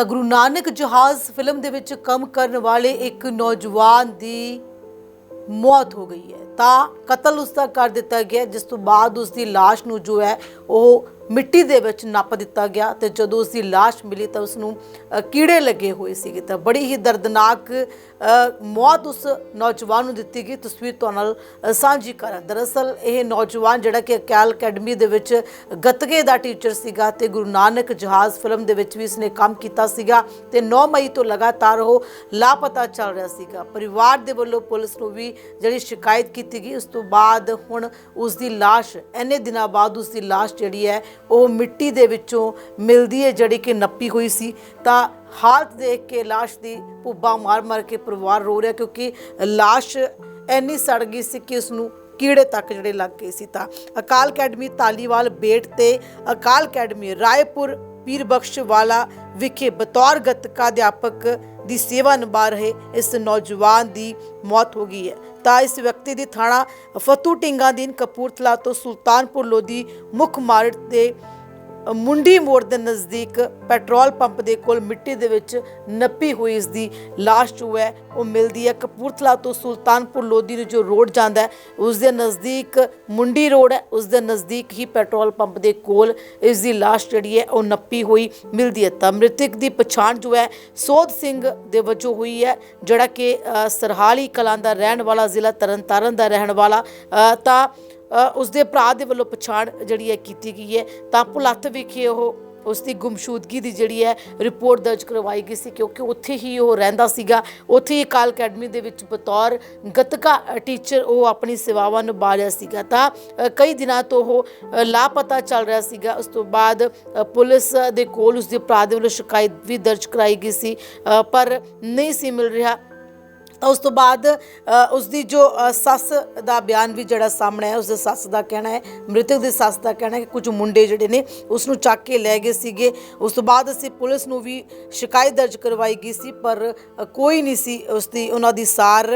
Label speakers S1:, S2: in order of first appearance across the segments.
S1: ਤਾਂ ਗੁਰੂ ਨਾਨਕ ਜਹਾਜ਼ ਫਿਲਮ ਦੇ ਵਿੱਚ ਕੰਮ ਕਰਨ ਵਾਲੇ ਇੱਕ ਨੌਜਵਾਨ ਦੀ ਮੌਤ ਹੋ ਗਈ ਹੈ। ਤਾਂ ਕਤਲ ਉਸ ਦਾ ਕਰ ਦਿੱਤਾ ਗਿਆ, ਜਿਸ ਤੋਂ ਬਾਅਦ ਉਸ ਦੀ লাশ ਨੂੰ ਜੋ ਹੈ ਉਹ ਮਿੱਟੀ ਦੇ ਵਿੱਚ ਨੱਪ ਦਿੱਤਾ ਗਿਆ ਤੇ ਜਦੋਂ ਉਸ ਦੀ লাশ ਮਿਲੀ ਤਾਂ ਉਸ ਨੂੰ ਅ, ਕੀੜੇ ਲੱਗੇ ਹੋਏ ਸੀਗੇ ਤਾਂ ਬੜੀ ਹੀ ਦਰਦਨਾਕ ਅ, ਮੌਤ ਉਸ ਨੌਜਵਾਨ ਨੂੰ ਦਿੱਤੀ ਗਈ ਤਸਵੀਰ ਤੁਹਾਡੇ ਨਾਲ ਅ, ਸਾਂਝੀ ਕਰਾਂ ਦਰਅਸਲ ਇਹ ਨੌਜਵਾਨ ਜਿਹੜਾ ਕਿ ਅਕਾਲ ਅਕੈਡਮੀ ਦੇ ਵਿੱਚ ਗੱਤਕੇ ਦਾ ਟੀਚਰ ਸੀਗਾ ਤੇ ਗੁਰੂ ਨਾਨਕ ਜਹਾਜ਼ ਫਿਲਮ ਦੇ ਵਿੱਚ ਵੀ ਇਸਨੇ ਕੰਮ ਕੀਤਾ ਸੀਗਾ ਤੇ 9 ਮਈ ਤੋਂ ਲਗਾਤਾਰ ਉਹ ਲਾਪਤਾ ਚੱਲ ਰਿਹਾ ਸੀਗਾ ਪਰਿਵਾਰ ਦੇ ਵੱਲੋਂ ਪੁਲਿਸ ਨੂੰ ਵੀ ਜਿਹੜੀ ਸ਼ਿਕਾਇਤ ਕੀਤੀ ਗਈ ਉਸ ਤੋਂ ਬਾਅਦ ਹੁਣ ਉਸ ਦੀ লাশ ਇੰਨੇ ਦਿਨਾਂ ਬਾਅਦ ਉਸ ਦੀ লাশ ਜਿਹੜੀ ਹੈ ਉਹ ਮਿੱਟੀ ਦੇ ਵਿੱਚੋਂ ਮਿਲਦੀ ਹੈ ਜਿਹੜੀ ਕਿ ਨੱਪੀ ਹੋਈ ਸੀ ਤਾਂ ਹਾਲਤ ਦੇਖ ਕੇ লাশ ਦੀ ਭੁੱਬਾ ਮਾਰ ਮਾਰ ਕੇ ਪਰਿਵਾਰ ਰੋ ਰਿਹਾ ਕਿਉਂਕਿ লাশ ਇੰਨੀ ਸੜ ਗਈ ਸੀ ਕਿ ਉਸ ਨੂੰ ਕੀੜੇ ਤੱਕ ਜਿਹੜੇ ਲੱਗ ਗਏ ਸੀ ਤਾਂ ਅਕਾਲ ਅਕੈਡਮੀ ਤਾਲੀਵਾਲ ਬੇਟ ਤੇ ਅਕਾਲ ਅਕੈਡਮੀ ਰਾਏਪੁਰ ਪੀਰ ਬਖਸ਼ ਵਾਲਾ ਵਿਖੇ ਬਤੌਰ ਗੱਤਕਾ ਅਧਿਆਪਕ ਦੀ ਸੇਵਾ ਨਿਭਾ ਰਹੇ ਇਸ ਨੌਜਵਾਨ ਦੀ ਮੌਤ ਹੋ ਗਈ ਹੈ ਤਾਂ ਇਸ ਵਿਅਕਤੀ ਦੀ ਥਾਣਾ ਫਤੂ ਟਿੰਗਾ ਦੀਨ ਕਪੂਰਥਲਾ ਤੋਂ ਸੁਲਤਾਨਪੁਰ ਲੋਧੀ ਮੁੱਖ ਮਾਰਗ ਤੇ ਮੁੰਡੀ ਮੋੜ ਦੇ ਨਜ਼ਦੀਕ ਪੈਟਰੋਲ ਪੰਪ ਦੇ ਕੋਲ ਮਿੱਟੀ ਦੇ ਵਿੱਚ ਨੱਪੀ ਹੋਈ ਇਸ ਦੀ লাশ ਜੋ ਹੈ ਉਹ ਮਿਲਦੀ ਹੈ ਕਪੂਰਥਲਾ ਤੋਂ ਸੁਲਤਾਨਪੁਰ ਲੋਧੀ ਨੂੰ ਜੋ ਰੋਡ ਜਾਂਦਾ ਹੈ ਉਸ ਦੇ ਨਜ਼ਦੀਕ ਮੁੰਡੀ ਰੋਡ ਹੈ ਉਸ ਦੇ ਨਜ਼ਦੀਕ ਹੀ ਪੈਟਰੋਲ ਪੰਪ ਦੇ ਕੋਲ ਇਸ ਦੀ লাশ ਜਿਹੜੀ ਹੈ ਉਹ ਨੱਪੀ ਹੋਈ ਮਿਲਦੀ ਹੈ ਤਾਂ ਮ੍ਰਿਤਕ ਦੀ ਪਛਾਣ ਜੋ ਹੈ ਸੋਧ ਸਿੰਘ ਦੇ ਵਜੋਂ ਹੋਈ ਹੈ ਜਿਹੜਾ ਕਿ ਅ, ਸਰਹਾਲੀ ਕਲਾਂ ਦਾ ਰਹਿਣ ਵਾਲਾ ਜ਼ਿਲ੍ਹਾ ਤਰਨਤਾਰਨ ਦਾ ਰਹਿਣ ਵਾਲਾ ਅ, ਤਾਂ ਅ, ਉਸ ਦੇ ਭਰਾ ਦੇ ਵੱਲੋਂ ਪਛਾਣ ਜਿਹੜੀ ਹੈ ਕੀਤੀ ਗਈ ਹੈ। ਤਾਂ ਭੁਲੱਥ ਵਿਖੇ ਉਹ ਉਸ ਦੀ ਗੁੰਮਸ਼ੂਦਗੀ ਦੀ ਜਿਹੜੀ ਹੈ ਰਿਪੋਰਟ ਦਰਜ ਕਰਵਾਈ ਗਈ ਸੀ ਕਿਉਂਕਿ ਉੱਥੇ ਹੀ ਉਹ ਰਹਿੰਦਾ ਸੀਗਾ। ਉੱਥੇ ਹੀ ਕਾਲ ਅਕੈਡਮੀ ਦੇ ਵਿੱਚ ਬਤੌਰ ਗਤਕਾ ਟੀਚਰ ਉਹ ਆਪਣੀ ਸੇਵਾਵਾਂ ਨਿਭਾ ਰਿਹਾ ਸੀਗਾ। ਤਾਂ ਕਈ ਦਿਨਾਂ ਤੋਂ ਉਹ ਲਾਪਤਾ ਚੱਲ ਰਿਹਾ ਸੀਗਾ। ਉਸ ਤੋਂ ਬਾਅਦ ਪੁਲਿਸ ਦੇ ਕੋਲ ਉਸ ਦੇ ਭਰਾ ਦੇ ਵੱਲੋਂ ਸ਼ਿਕਾਇਤ ਵੀ ਦਰਜ ਕਰਾਈ ਗਈ ਸੀ। ਪਰ ਨਹੀਂ ਸੀ ਮਿਲ ਰਿਹਾ। ਤਾਂ ਉਸ ਤੋਂ ਬਾਅਦ ਅ, ਉਸ ਦੀ ਜੋ ਸੱਸ ਦਾ ਬਿਆਨ ਵੀ ਜਿਹੜਾ ਸਾਹਮਣੇ ਆਇਆ ਉਸ ਦੇ ਸੱਸ ਦਾ ਕਹਿਣਾ ਹੈ ਮ੍ਰਿਤਕ ਦੀ ਸੱਸ ਦਾ ਕਹਿਣਾ ਹੈ ਕਿ ਕੁਝ ਮੁੰਡੇ ਜਿਹੜੇ ਨੇ ਉਸ ਨੂੰ ਚੱਕ ਕੇ ਲੈ ਗਏ ਸੀਗੇ। ਉਸ ਤੋਂ ਬਾਅਦ ਅਸੀਂ ਪੁਲਿਸ ਨੂੰ ਵੀ ਸ਼ਿਕਾਇਤ ਦਰਜ ਕਰਵਾਈ ਗਈ ਸੀ ਪਰ ਕੋਈ ਨਹੀਂ ਸੀ ਉਸ ਦੀ ਉਹਨਾਂ ਦੀ ਸਾਰ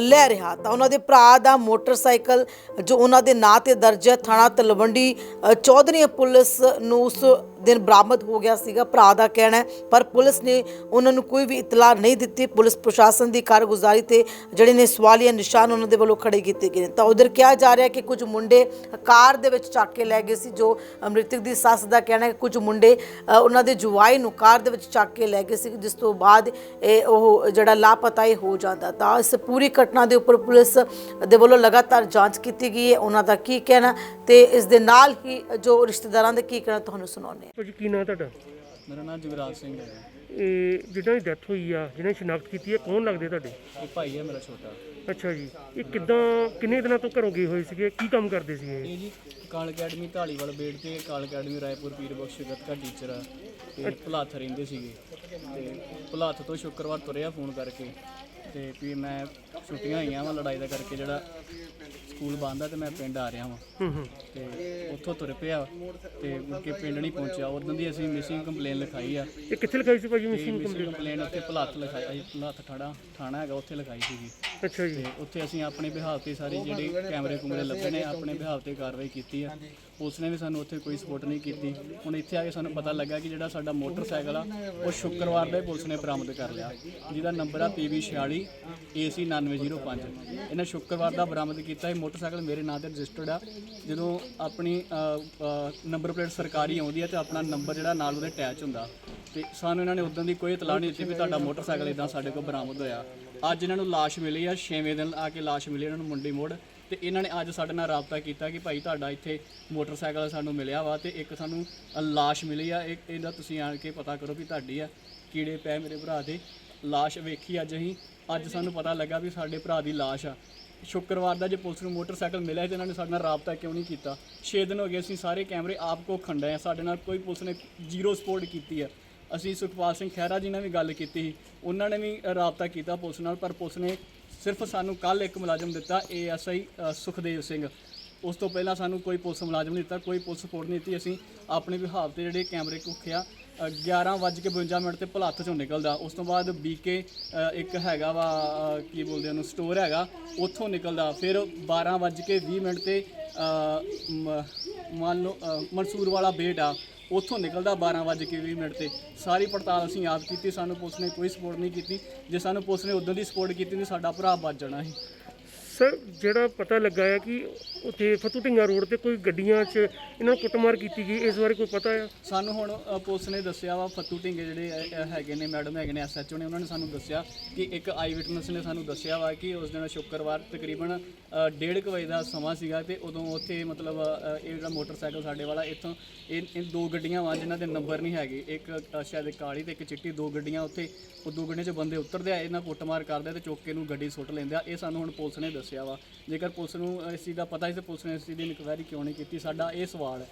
S1: ਲੈ ਰਿਹਾ। ਤਾਂ ਉਹਨਾਂ ਦੇ ਭਰਾ ਦਾ ਮੋਟਰਸਾਈਕਲ ਜੋ ਉਹਨਾਂ ਦੇ ਨਾਂ ਤੇ ਦਰਜ ਹੈ ਥਾਣਾ ਤਲਵੰਡੀ ਅ, ਚੌਧਰੀ ਪੁਲਿਸ ਨੂੰ ਉਸ ਦਿਨ ਬਰਾਮਦ ਹੋ ਗਿਆ ਸੀਗਾ, ਭਰਾ ਦਾ ਕਹਿਣਾ ਹੈ, ਪਰ ਪੁਲਿਸ ਨੇ ਉਹਨਾਂ ਨੂੰ ਕੋਈ ਵੀ ਇਤਲਾਹ ਨਹੀਂ ਦਿੱਤੀ। ਪੁਲਿਸ ਪ੍ਰਸ਼ਾਸਨ ਦੀ ਕਾਰਗੁਜ਼ਾਰੀ ਤੇ ਜਿਹੜੇ ਨੇ ਸਵਾਲੀਆ ਨਿਸ਼ਾਨ ਉਹਨਾਂ ਦੇ ਵੱਲੋਂ ਖੜੇ ਕੀਤੇ ਗਏ ਨੇ। ਤਾਂ ਉਧਰ ਕਿਹਾ ਜਾ ਰਿਹਾ ਕਿ ਕੁਝ ਮੁੰਡੇ ਕਾਰ ਦੇ ਵਿੱਚ ਚੱਕ ਕੇ ਲੈ ਗਏ ਸੀ, ਜੋ ਮ੍ਰਿਤਕ ਦੀ ਸੱਸ ਦਾ ਕਹਿਣਾ ਹੈ ਕਿ ਕੁਝ ਮੁੰਡੇ ਉਹਨਾਂ ਦੇ ਜਵਾਈ ਨੂੰ ਕਾਰ ਦੇ ਵਿੱਚ ਚੱਕ ਕੇ ਲੈ ਗਏ ਸੀ, ਜਿਸ ਤੋਂ ਬਾਅਦ ਇਹ ਉਹ ਜਿਹੜਾ ਲਾਪਤਾ ਇਹ ਹੋ ਜਾਂਦਾ। ਤਾਂ ਇਸ ਪੂਰੀ ਘਟਨਾ ਦੇ ਉੱਪਰ ਪੁਲਿਸ ਦੇ ਵੱਲੋਂ ਲਗਾਤਾਰ ਜਾਂਚ ਕੀਤੀ ਗਈ ਹੈ। ਉਹਨਾਂ ਦਾ ਕੀ ਕਹਿਣਾ ਤੇ ਇਸ ਦੇ ਨਾਲ ਹੀ ਜੋ ਰਿਸ਼ਤੇਦਾਰਾਂ ਦਾ ਕੀ ਕਹਿਣਾ ਤੁਹਾਨੂੰ ਸੁਣਾਉਂਦੇ
S2: ਭਾਜੀ ਕੀ ਨਾਂ ਤੁਹਾਡਾ?
S3: ਮੇਰਾ ਨਾਮ ਜਗਰਾਜ ਸਿੰਘ ਹੈ।
S2: ਇਹ ਜਿਹੜਾ ਦੀ ਡੈਥ ਹੋਈ ਆ ਜਿਹਨੇ ਸ਼ਨਾਖਤ ਕੀਤੀ ਹੈ ਕੌਣ ਲੱਗਦੇ ਤੁਹਾਡੇ?
S3: ਇਹ ਭਾਈ ਹੈ ਮੇਰਾ ਛੋਟਾ।
S2: ਅੱਛਾ ਜੀ ਇਹ ਕਿੱਦਾਂ ਕਿੰਨੇ ਦਿਨਾਂ ਤੋਂ ਘਰੋਂ ਗਏ ਹੋਏ ਸੀਗੇ? ਕੀ ਕੰਮ ਕਰਦੇ ਸੀ ਇਹ?
S3: ਇਹ ਜੀ ਕਾਲ ਅਕੈਡਮੀ ਢਾਲੀਵਾਲ ਬੇੜ ਤੇ ਕਾਲ ਅਕੈਡਮੀ ਰਾਏਪੁਰ ਪੀਰ ਬਖਸ਼ ਗੱਤਕਾ ਟੀਚਰ ਆ। ਤੇ ਭੁਲਾਥ ਰਹਿੰਦੇ ਸੀਗੇ। ਤੇ ਭੁਲਾਥ ਤੋਂ ਸ਼ੁੱਕਰਵਾਰ ਤੁਰਿਆ ਫੋਨ ਕਰਕੇ। ਤੇ ਵੀ ਮੈਂ ਛੁੱਟੀਆਂ ਹੋਈਆਂ ਵਾ ਲੜਾਈ ਦਾ ਕਰਕੇ ਜਿਹੜਾ ਸਕੂਲ ਬੰਦ ਆ ਤੇ ਮੈਂ ਪਿੰਡ ਆ ਰਿਹਾ ਵਾਂ।
S2: ਹੂੰ
S3: ਤੇ ਉੱਥੋਂ ਤੁਰ ਪਿਆ ਤੇ ਮੁੜ ਕੇ ਪਿੰਡ ਨਹੀਂ ਪਹੁੰਚਿਆ। ਉਦੋਂ ਦੀ ਅਸੀਂ ਮਿਸਿੰਗ ਕੰਪਲੇਨ ਲਿਖਾਈ ਆ।
S2: ਇਹ ਕਿੱਥੇ ਲਿਖਾਈ ਸੀ ਭਾਜੀ ਮਿਸਿੰਗ ਕੰਪਲੀਟ
S3: ਕੰਪਲੇਨ ਉੱਥੇ ਭੁਲਾਥ ਲਿਖਾਈ ਭੁਲਾਥ ਠਾਣਾ ਥਾਣਾ ਹੈਗਾ ਉੱਥੇ ਲਿਖਾਈ ਸੀਗੀ।
S2: ਅੱਛਾ ਜੀ।
S3: ਤੇ ਉੱਥੇ ਅਸੀਂ ਆਪਣੇ ਬਿਹਾਵ ਤੇ ਸਾਰੀ ਜਿਹੜੀ ਕੈਮਰੇ ਕੁਮਰੇ ਲੱਭੇ ਨੇ ਆਪਣੇ ਬਿਹਾਵ ਤੇ ਕਾਰਵਾਈ ਕੀਤੀ ਆ। ਪੁਲਿਸ ਨੇ ਵੀ ਸਾਨੂੰ ਉੱਥੇ ਕੋਈ ਸਪੋਰਟ ਨਹੀਂ ਕੀਤੀ। ਹੁਣ ਇੱਥੇ ਆ ਕੇ ਸਾਨੂੰ ਪਤਾ ਲੱਗਾ ਕਿ ਜਿਹੜਾ ਸਾਡਾ ਮੋਟਰਸਾਈਕਲ ਆ ਉਹ ਸ਼ੁੱਕਰਵਾਰ ਦਾ ਹੀ ਪੁਲਿਸ ਨੇ ਬਰਾਮਦ ਕਰ ਲਿਆ। ਜਿਹਦਾ ਨੰਬਰ ਆ PV46 AC 9905 ਇਹਨਾਂ ਸ਼ੁੱਕਰਵਾਰ ਦਾ ਬਰਾਮਦ ਕੀਤਾ। ਇਹ ਮੋਟਰਸਾਈਕਲ ਮੇਰੇ ਨਾਂ ਤੇ ਰਜਿਸਟਰਡ ਆ। ਜਦੋਂ ਆਪਣੀ ਨੰਬਰ ਪਲੇਟ ਸਰਕਾਰੀ ਆਉਂਦੀ ਹੈ ਤੇ ਆਪਣਾ ਨੰਬਰ ਜਿਹੜਾ ਨਾਲ ਉਹਦੇ ਅਟੈਚ ਹੁੰਦਾ। ਤੇ ਸਾਨੂੰ ਇਹਨਾਂ ਨੇ ਉਦੋਂ ਦੀ ਕੋਈ ਇਤਲਾਹ ਨਹੀਂ ਦਿੱਤੀ ਵੀ ਤੁਹਾਡਾ ਮੋਟਰਸਾਈਕਲ ਇਦਾਂ ਸਾਡੇ ਕੋਲ ਬਰਾਮਦ ਹੋਇਆ। ਅੱਜ ਇਹਨਾਂ ਨੂੰ ਲਾਸ਼ ਮਿਲੀ ਆ 6ਵੇਂ ਦਿਨ ਆ ਕੇ ਲਾਸ਼ ਮਿਲੀ ਇਹਨਾਂ ਨੂੰ ਮੁੰਡੀ ਮੋੜ ਤੇ ਇਹਨਾਂ ਨੇ ਅੱਜ ਸਾਡੇ ਨਾਲ ਰਾਬਤਾ ਕੀਤਾ ਕਿ ਭਾਈ ਤੁਹਾਡਾ ਇੱਥੇ ਮੋਟਰਸਾਈਕਲ ਸਾਨੂੰ ਮਿਲਿਆ ਵਾ ਤੇ ਇੱਕ ਸਾਨੂੰ ਅ, ਲਾਸ਼ ਮਿਲੀ ਆ। ਇਹ ਇਹਦਾ ਤੁਸੀਂ ਆਣ ਕੇ ਪਤਾ ਕਰੋ ਵੀ ਤੁਹਾਡੀ ਆ ਕੀੜੇ ਪਏ ਮੇਰੇ ਭਰਾ ਦੇ। ਲਾਸ਼ ਵੇਖੀ ਅੱਜ ਅਸੀਂ। ਅੱਜ ਸਾਨੂੰ ਪਤਾ ਲੱਗਾ ਵੀ ਸਾਡੇ ਭਰਾ ਦੀ ਲਾਸ਼ ਆ। ਸ਼ੁੱਕਰਵਾਰ ਦਾ ਜੇ ਪੁਲਿਸ ਨੂੰ ਮੋਟਰਸਾਈਕਲ ਮਿਲਿਆ ਤੇ ਇਹਨਾਂ ਨੇ ਸਾਡੇ ਨਾਲ ਰਾਬਤਾ ਕਿਉਂ ਨਹੀਂ ਕੀਤਾ? 6 ਦਿਨ ਹੋ ਗਏ ਅਸੀਂ ਸਾਰੇ ਕੈਮਰੇ ਆਪ ਕੋ ਖੰਡੇ ਆ। ਸਾਡੇ ਨਾਲ ਕੋਈ ਪੁਲਿਸ ਨੇ ਜ਼ੀਰੋ ਸਪੋਰਟ ਕੀਤੀ ਆ। ਅਸੀਂ ਸੁਖਪਾਲ ਸਿੰਘ ਖਹਿਰਾ ਜੀ ਨਾਲ ਵੀ ਗੱਲ ਕੀਤੀ ਸੀ। ਉਹਨਾਂ ਨੇ ਵੀ ਰਾਬਤਾ ਕੀਤਾ ਪੁਲਿਸ ਨਾਲ ਪਰ ਪੁਲਿਸ ਨੇ ਸਿਰਫ ਸਾਨੂੰ ਕੱਲ ਇੱਕ ਮੁਲਾਜ਼ਮ ਦਿੱਤਾ ਏਐਸਆਈ ਸੁਖਦੇਵ ਸਿੰਘ। ਉਸ ਤੋਂ ਪਹਿਲਾਂ ਸਾਨੂੰ ਕੋਈ ਪੁਲਿਸ ਮੁਲਾਜ਼ਮ ਨਹੀਂ ਦਿੱਤਾ ਕੋਈ ਪੁਲਿਸ ਸਪੋਰਟ ਨਹੀਂ ਦਿੱਤੀ। ਅਸੀਂ ਆਪਣੇ ਵਿਭਾਗ ਤੇ ਜਿਹੜੇ ਕੈਮਰੇ ਕੁੱਖਿਆ 11:52 ਮਿੰਟ ਤੇ ਭਲੱਥ ਚੋਂ ਨਿਕਲਦਾ। ਉਸ ਤੋਂ ਬਾਅਦ ਬੀਕੇ ਇੱਕ ਹੈਗਾ ਵਾ ਕੀ ਬੋਲਦੇ ਉਹਨੂੰ ਸਟੋਰ ਹੈਗਾ ਉੱਥੋਂ ਨਿਕਲਦਾ। ਫਿਰ 12:20 ਮਿੰਟ ਤੇ ਅ, ਮ- ਮੰਨ ਲਓ ਅ, ਮਨਸੂਰ ਵਾਲਾ ਬੇਟ ਆ ਉੱਥੋਂ ਨਿਕਲਦਾ 12:20 ਮਿੰਟ ਤੇ। ਸਾਰੀ ਪੜਤਾਲ ਅਸੀਂ ਆਪ ਕੀਤੀ, ਸਾਨੂੰ ਪੁਲਿਸ ਨੇ ਕੋਈ ਸਪੋਰਟ ਨਹੀਂ ਕੀਤੀ। ਜੇ ਸਾਨੂੰ ਪੁਲਿਸ ਨੇ ਉਦੋਂ ਦੀ ਸਪੋਰਟ ਕੀਤੀ, ਤਾਂ ਸਾਡਾ ਭਰਾ ਬਚ ਜਾਣਾ ਸੀ।
S2: ਸਰ ਜਿਹੜਾ ਪਤਾ ਲੱਗਾ ਹੈ ਕਿ ਉੱਥੇ ਫਤੂ ਢਿੰਗਾ ਰੋਡ ਤੇ ਕੋਈ ਗੱਡੀਆਂ 'ਚ ਇਹਨਾਂ ਨੂੰ ਕੁੱਟਮਾਰ ਕੀਤੀ ਗਈ ਇਸ ਬਾਰੇ ਕੋਈ ਪਤਾ ਆ?
S3: ਸਾਨੂੰ ਹੁਣ ਅ, ਪੁਲਿਸ ਨੇ ਦੱਸਿਆ ਵਾ ਫੱਤੂ ਢਿੰਗੇ ਜਿਹੜੇ ਅ, ਅ, ਹੈਗੇ ਨੇ ਮੈਡਮ ਹੈਗੇ ਨੇ ਐਸਐਚਓ ਨੇ ਉਹਨਾਂ ਨੇ ਸਾਨੂੰ ਦੱਸਿਆ ਕਿ ਇੱਕ ਆਈ ਵਿਟਨੈਸ ਨੇ ਸਾਨੂੰ ਦੱਸਿਆ ਵਾ ਕਿ ਉਸ ਦਿਨ ਸ਼ੁੱਕਰਵਾਰ ਤਕਰੀਬਨ 1:30 ਵਜੇ ਦਾ ਸਮਾਂ ਸੀਗਾ ਤੇ ਉਦੋਂ ਉੱਥੇ ਮਤਲਬ ਅ, ਇਹ ਜਿਹੜਾ ਮੋਟਰਸਾਈਕਲ ਸਾਡੇ ਵਾਲਾ ਇੱਥੋਂ ਇਹ ਇਹ ਦੋ ਗੱਡੀਆਂ ਵਾ ਜਿਨ੍ਹਾਂ ਦੇ ਨੰਬਰ ਨਹੀਂ ਹੈਗੇ ਇੱਕ ਅ, ਸ਼ਾਇਦ ਕਾਲੀ ਤੇ ਇੱਕ ਚਿੱਟੀ ਦੋ ਗੱਡੀਆਂ ਉੱਥੇ ਉਹ ਦੋ ਗੱਡੀਆਂ 'ਚ ਬੰਦੇ ਉਤਰਦੇ ਆ ਇਹਨਾਂ ਕੁੱਟਮਾਰ ਕਰਦੇ ਆ ਤੇ ਚੁੱਕ ਕੇ ਨੂੰ ਗੱਡੀ ਸੁੱਟ ਲੈਂਦੇ ਆ ਇਹ ਸਾਨੂੰ ਹੁਣ ਪੁਲਿਸ ਨੇ ਦੱਸਿਆ। ਵਾ। ਜੇਕਰ ਪੁਲਿਸ ਨੂੰ ਇਸ ਚੀਜ਼ ਦਾ ਪਤਾ ਸੀ ਤੇ ਪੁਲਿਸ ਨੇ ਇਸ ਚੀਜ਼ ਦੀ ਇਨਕੁਆਇਰੀ ਕਿਉਂ ਨਹੀਂ ਕੀਤੀ? ਸਾਡਾ ਇਹ ਸਵਾਲ ਹੈ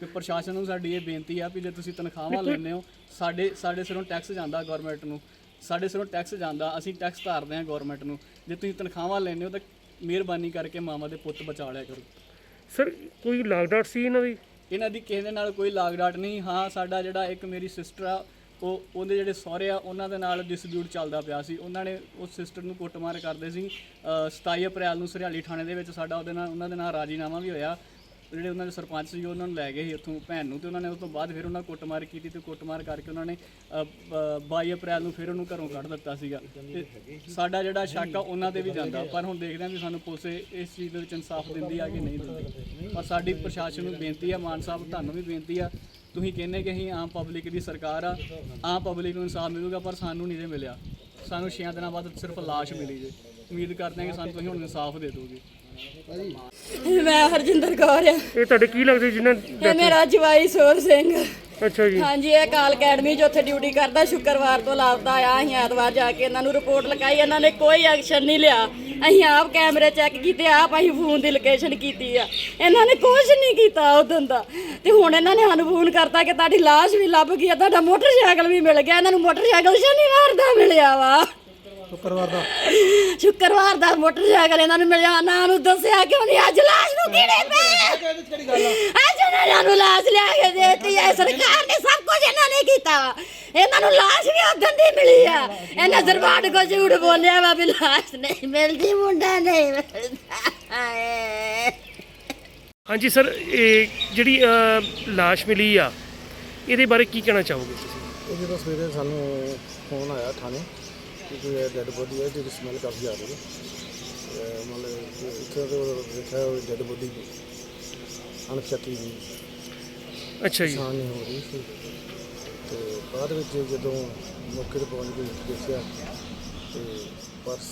S3: ਕਿ ਪ੍ਰਸ਼ਾਸਨ ਨੂੰ ਸਾਡੀ ਇਹ ਬੇਨਤੀ ਆ ਵੀ ਜੇ ਤੁਸੀਂ ਤਨਖਾਹਾਂ ਲੈਂਦੇ ਹੋ ਸਾਡੇ ਸਾਡੇ ਸਿਰੋਂ ਟੈਕਸ ਜਾਂਦਾ ਗਵਰਨਮੈਂਟ ਨੂੰ। ਸਾਡੇ ਸਿਰੋਂ ਟੈਕਸ ਜਾਂਦਾ ਅਸੀਂ ਟੈਕਸ ਧਾਰਦੇ ਹਾਂ ਗਵਰਨਮੈਂਟ ਨੂੰ। ਜੇ ਤੁਸੀਂ ਤਨਖਾਹਾਂ ਲੈਂਦੇ ਹੋ ਤਾਂ ਮਿਹਰਬਾਨੀ ਕਰਕੇ ਮਾਵਾਂ ਦੇ ਪੁੱਤ ਬਚਾ ਲਿਆ ਕਰੋ।
S2: ਸਰ ਕੋਈ ਲਾਗਡਾਟ ਸੀ ਇਹਨਾਂ ਦੀ?
S3: ਇਹਨਾਂ ਦੀ ਕਿਸੇ ਦੇ ਨਾਲ ਕੋਈ ਲਾਗ ਡਾਟ ਨਹੀਂ। ਹਾਂ ਸਾਡਾ ਜਿਹੜਾ ਇੱਕ ਮੇਰੀ ਸਿਸਟਰ ਆ ਉਹ ਉਹਦੇ ਜਿਹੜੇ ਸਹੁਰੇ ਆ ਉਹਨਾਂ ਦੇ ਨਾਲ ਡਿਸਪਿਊਟ ਚੱਲਦਾ ਪਿਆ ਸੀ। ਉਹਨਾਂ ਨੇ ਉਸ ਸਿਸਟਰ ਨੂੰ ਕੁੱਟਮਾਰ ਕਰਦੇ ਸੀ। ਅ, 27 ਅਪ੍ਰੈਲ ਨੂੰ ਸਰਿਆਲੀ ਥਾਣੇ ਦੇ ਵਿੱਚ ਸਾਡਾ ਉਹਦੇ ਨਾਲ ਉਹਨਾਂ ਦੇ ਨਾਲ ਰਾਜੀਨਾਮਾ ਵੀ ਹੋਇਆ। ਜਿਹੜੇ ਉਹਨਾਂ ਦੇ ਸਰਪੰਚ ਸੀ ਉਹਨਾਂ ਨੂੰ ਲੈ ਗਏ ਸੀ ਉੱਥੋਂ ਭੈਣ ਨੂੰ ਤੇ ਉਹਨਾਂ ਨੇ ਉਸ ਤੋਂ ਬਾਅਦ ਫਿਰ ਉਹਨਾਂ ਕੁੱਟਮਾਰ ਕੀਤੀ ਤੇ ਕੁੱਟਮਾਰ ਕਰਕੇ ਉਹਨਾਂ ਨੇ ਅ, ਅ, 22 ਅਪ੍ਰੈਲ ਨੂੰ ਫਿਰ ਉਹਨੂੰ ਘਰੋਂ ਕੱਢ ਦਿੱਤਾ ਸੀਗਾ। ਤੇ ਸਾਡਾ ਜਿਹੜਾ ਸ਼ੱਕ ਆ ਉਹਨਾਂ ਤੇ ਵੀ ਜਾਂਦਾ। ਪਰ ਹੁਣ ਦੇਖਦੇ ਹਾਂ ਵੀ ਸਾਨੂੰ ਪੁਲਿਸ ਇਸ ਚੀਜ਼ ਦੇ ਵਿੱਚ ਇਨਸਾਫ ਦਿੰਦੀ ਆ ਕਿ ਨਹੀਂ ਦਿੰਦੀ। ਪਰ ਸਾਡੀ ਪ੍ਰਸ਼ਾਸਨ ਨੂੰ ਬੇਨਤੀ ਆ ਮਾਨ ਸਾਹਿਬ ਤੁਹਾਨੂੰ ਵੀ ਬੇਨਤੀ ਆ ਤੁਸੀਂ ਕਹਿੰਦੇ ਕਿ ਅਸੀਂ ਆਮ ਪਬਲਿਕ ਦੀ ਸਰਕਾਰ ਆ ਆਮ ਪਬਲਿਕ ਨੂੰ ਇਨਸਾਫ ਮਿਲੂਗਾ ਪਰ ਸਾਨੂੰ ਨਹੀਂ ਜੇ ਮਿਲਿਆ। ਸਾਨੂੰ 6 ਦਿਨਾਂ ਬਾਅਦ ਸਿਰਫ ਲਾਸ਼ ਮਿਲੀ ਜੇ। ਉਮੀਦ ਕਰਦੇ ਹਾਂ ਕਿ ਸਾਨੂੰ ਤੁਸੀਂ ਹੁਣ ਇਨਸਾਫ ਦੇ ਦਿਓਗੇ।
S4: ਮੈਂ ਹਰਜਿੰਦਰ ਕੌਰ ਆ।
S2: ਇਹ ਤੁਹਾਡੇ ਕੀ ਲੱਗਦੇ ਜਿਨ੍ਹਾਂ
S4: ਇਹ ਮੇਰਾ ਜਵਾਈ ਸੋਰ ਸਿੰਘ।
S2: ਅੱਛਾ ਜੀ।
S4: ਹਾਂਜੀ ਇਹ ਕਾਲ ਅਕੈਡਮੀ 'ਚ ਉੱਥੇ ਡਿਊਟੀ ਕਰਦਾ ਸ਼ੁੱਕਰਵਾਰ ਤੋਂ ਲਾਪਤਾ ਆ ਅਸੀਂ ਐਤਵਾਰ ਜਾ ਕੇ ਇਹਨਾਂ ਨੂੰ ਰਿਪੋਰਟ ਲਿਖਾਈ ਇਹਨਾਂ ਨੇ ਕੋਈ ਐਕਸ਼ਨ ਨਹੀਂ ਲਿਆ। ਅਸੀਂ ਆਪ ਕੈਮਰੇ ਚੈੱਕ ਕੀਤੇ ਆਪ ਅਸੀਂ ਫੋਨ ਦੀ ਲੋਕੇਸ਼ਨ ਕੀਤੀ ਆ। ਇਹਨਾਂ ਨੇ ਕੁਝ ਨਹੀਂ ਕੀਤਾ ਉਦੋਂ ਦਾ। ਤੇ ਹੁਣ ਇਹਨਾਂ ਨੇ ਸਾਨੂੰ ਫੋਨ ਕਰਤਾ ਕਿ ਤੁਹਾਡੀ ਲਾਸ਼ ਵੀ ਲੱਭ ਗਈ ਆ ਤੁਹਾਡਾ ਮੋਟਰਸਾਈਕਲ ਵੀ ਮਿਲ ਗਿਆ। ਇਹਨਾਂ ਨੂੰ ਮੋਟਰਸਾਈਕਲ ਸ਼ਨੀਵਾਰ ਦਾ ਮਿਲਿਆ ਵਾ।
S5: ਸ਼ੁੱਕਰਵਾਰ ਦਾ।
S4: ਸ਼ੁੱਕਰਵਾਰ ਦਾ ਮੋਟਰਸਾਈਕਲ ਇਹਨਾਂ ਨੂੰ ਮਿਲਿਆ। ਨਾ ਨੂੰ ਦੱਸਿਆ ਕਿਉਂ ਨਹੀਂ? ਅੱਜ ਲਾਸ਼ ਨੂੰ ਕਿਹੜੇ
S5: ਚ ਕਿਹੜੀ ਗੱਲ ਆ?
S4: ਉਹਨਾਂ ਨੂੰ ਲਾਸ਼ ਲਿਆ ਕੇ ਦੇਤੀ ਹੈ ਸਰਕਾਰ ਨੇ ਸਭ ਕੁਝ ਇਹਨਾਂ ਨੇ ਕੀਤਾ ਵਾ। ਇਹਨਾਂ ਨੂੰ ਲਾਸ਼ ਵੀ ਉਦੋਂ ਦੀ ਮਿਲੀ ਆ ਇਹਨਾਂ ਜ਼ਰਬਾਨ ਕੋ ਝੂਠ ਬੋਲਿਆ ਵਾ ਵੀ ਲਾਸ਼ ਨਹੀਂ ਮਿਲਦੀ ਮੁੰਡਾ ਨਹੀਂ ਮਿਲਦਾ ਹਾਏ।
S2: ਹਾਂਜੀ ਸਰ ਇਹ ਜਿਹੜੀ ਅ, ਲਾਸ਼ ਮਿਲੀ ਆ ਇਹਦੇ ਬਾਰੇ ਕੀ ਕਹਿਣਾ ਚਾਹੋਗੇ ਤੁਸੀਂ
S5: ਇਹ ਜਦੋਂ ਸਵੇਰੇ ਸਾਨੂੰ ਫੋਨ ਆਇਆ ਥਾਣੇ ਕਿ ਕੋਈ ਡੈੱਡ ਬੋਡੀ ਹੈ ਜਿਹਦੀ ਸਮੈਲ ਕਾਫੀ ਆ ਰਹੀ ਹੈ ਤੇ ਮਤਲਬ ਕਿ ਇੱਥੇ ਤੋਂ ਦੇਖਿਆ ਡੈੱਡ ਬੋਡੀ
S2: ਅੱਛਾ ਜੀ।
S5: ਨਹੀਂ ਹੋ ਰਹੀ ਸੀ। ਤੇ ਬਾਅਦ ਵਿੱਚ ਜਦੋਂ ਮੌਕੇ ਤੇ ਪਹੁੰਚ ਕੇ ਦੇਖਿਆ ਤੇ ਪਰਸ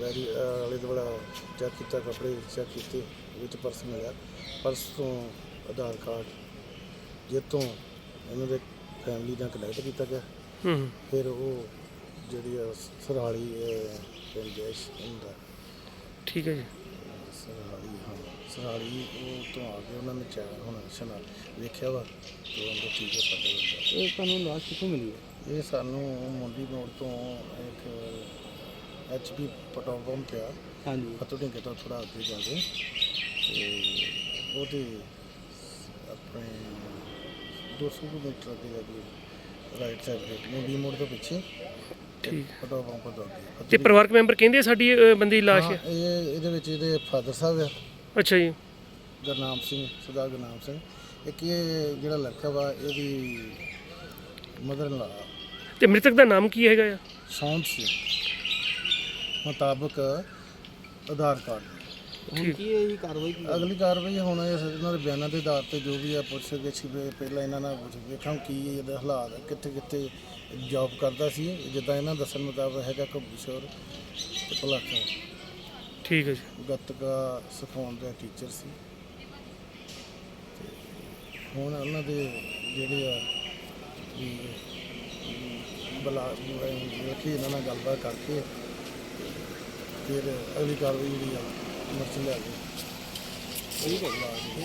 S5: ਵੈਰੀ ਚੈੱਕ ਕੀਤਾ ਕੱਪੜੇ ਚੈੱਕ ਕੀਤੇ ਵਿੱਚ ਪਰਸ ਮਿਲਿਆ। ਪਰਸ ਤੋਂ ਆਧਾਰ ਕਾਰਡ ਜਿੱਤੋਂ ਇਹਨਾਂ ਦੇ ਫੈਮਿਲੀ ਨਾਲ ਕਨੈਕਟ ਕੀਤਾ ਗਿਆ।
S2: ਹੂੰ।
S5: ਫਿਰ ਉਹ ਜਿਹੜੀ ਸਰਾਲੀ ਪਿੰਡ
S2: ਠੀਕ ਹੈ ਜੀ।
S5: ਸਰਾਲੀ ਉਹ ਤੋਂ ਆ ਕੇ ਉਹਨਾਂ ਨੇ ਚੈੱਕ ਹੁਣ ਸ਼ਨਾ ਵੇਖਿਆ ਵਾ ਤੇ ਉਹਦੇ ਠੀਕ ਹੈ ਪਤਾ ਲੱਗਾ
S6: ਇਹ ਤੁਹਾਨੂੰ ਲਾਸ਼ ਕਿੱਥੋਂ ਮਿਲੀ ਹੈ?
S5: ਇਹ ਸਾਨੂੰ ਮੁੰਡੀ ਮੋੜ ਤੋਂ ਇੱਕ ਐਚਪੀ ਪੈਟਰੋਲ ਪੰਪ ਪਿਆ
S6: ਹਾਂਜੀ।
S5: ਫਤੂ ਢਿੰਗੇ ਤੋਂ ਥੋੜਾ ਅੱਗੇ ਜਾ ਕੇ। ਤੇ ਉਹਦੇ ਆਪਣੇ 200 ਮੀਟਰ ਅੱਗੇ ਜਾ ਕੇ ਰਾਈਟ ਸਾਈਡ ਤੇ ਮੁੰਡੀ ਮੋੜ ਤੋਂ ਪਿੱਛੇ।
S2: ਠੀਕ।
S5: ਪੈਟਰੋਲ ਪੰਪ ਤੋਂ ਅੱਗੇ।
S2: ਤੇ ਪਰਿਵਾਰਕ ਮੈਂਬਰ ਕਹਿੰਦੇ ਸਾਡੀ ਅ, ਬੰਦੇ ਦੀ ਲਾਸ਼
S5: ਹਾਂ,
S2: ਹੈ?
S5: ਇਹ ਇਹਦੇ ਵਿੱਚ ਇਹਦੇ ਫਾਦਰ ਸਾਹਿਬ ਆ।
S2: ਅੱਛਾ ਜੀ।
S5: ਗੁਰਨਾਮ ਸਿੰਘ ਸਰਦਾਰ ਗੁਰਨਾਮ ਸਿੰਘ। ਇੱਕ ਇਹ ਜਿਹੜਾ ਲੜਕਾ ਵਾ ਇਹਦੀ ਮਦਰ ਲਾ
S2: ਤੇ ਮ੍ਰਿਤਕ ਦਾ ਨਾਮ ਕੀ ਹੈਗਾ ਆ?
S5: ਸੌਂਦ ਸਿੰਘ। ਮੁਤਾਬਕ ਆਧਾਰ ਕਾਰਡ।
S6: ਹੁਣ ਕੀ ਇਹ ਕਾਰਵਾਈ ਕੀ
S5: ਅਗਲੀ ਕਾਰਵਾਈ ਹੁਣ ਇਸ ਇਹਨਾਂ ਦੇ ਬਿਆਨਾਂ ਦੇ ਆਧਾਰ ਤੇ ਜੋ ਵੀ ਆ ਪੁੱਛ ਵੀ ਪਹਿਲਾਂ ਇਹਨਾਂ ਨਾਲ ਪੁੱਛ ਵੇਖਾਂ ਕੀ ਇਹਦੇ ਹਾਲਾਤ ਕਿੱਥੇ ਕਿੱਥੇ ਜੌਬ ਕਰਦਾ ਸੀ। ਜਿੱਦਾਂ ਇਹਨਾਂ ਦੱਸਣ ਮੁਤਾਬਕ ਹੈਗਾ ਕਬੂਸ਼ਰ ਤੇ ਭਲਾਕਾ
S2: ਠੀਕ ਹੈ ਜੀ।
S5: ਗੱਤਕਾ ਸਿਖਾਉਣ ਦਾ ਟੀਚਰ ਸੀ। ਤੇ ਹੁਣ ਉਹਨਾਂ ਦੇ ਜਿਹੜੇ ਆ ਵੀ ਬਲਾ ਵੇਖੀ ਇਹਨਾਂ ਨਾਲ ਗੱਲਬਾਤ ਕਰਕੇ ਫਿਰ ਅਗਲੀ ਕਾਰਵਾਈ ਜਿਹੜੀ ਆ ਮਰਚ ਲਿਆ ਕੇ
S6: ਠੀਕ ਹੈ।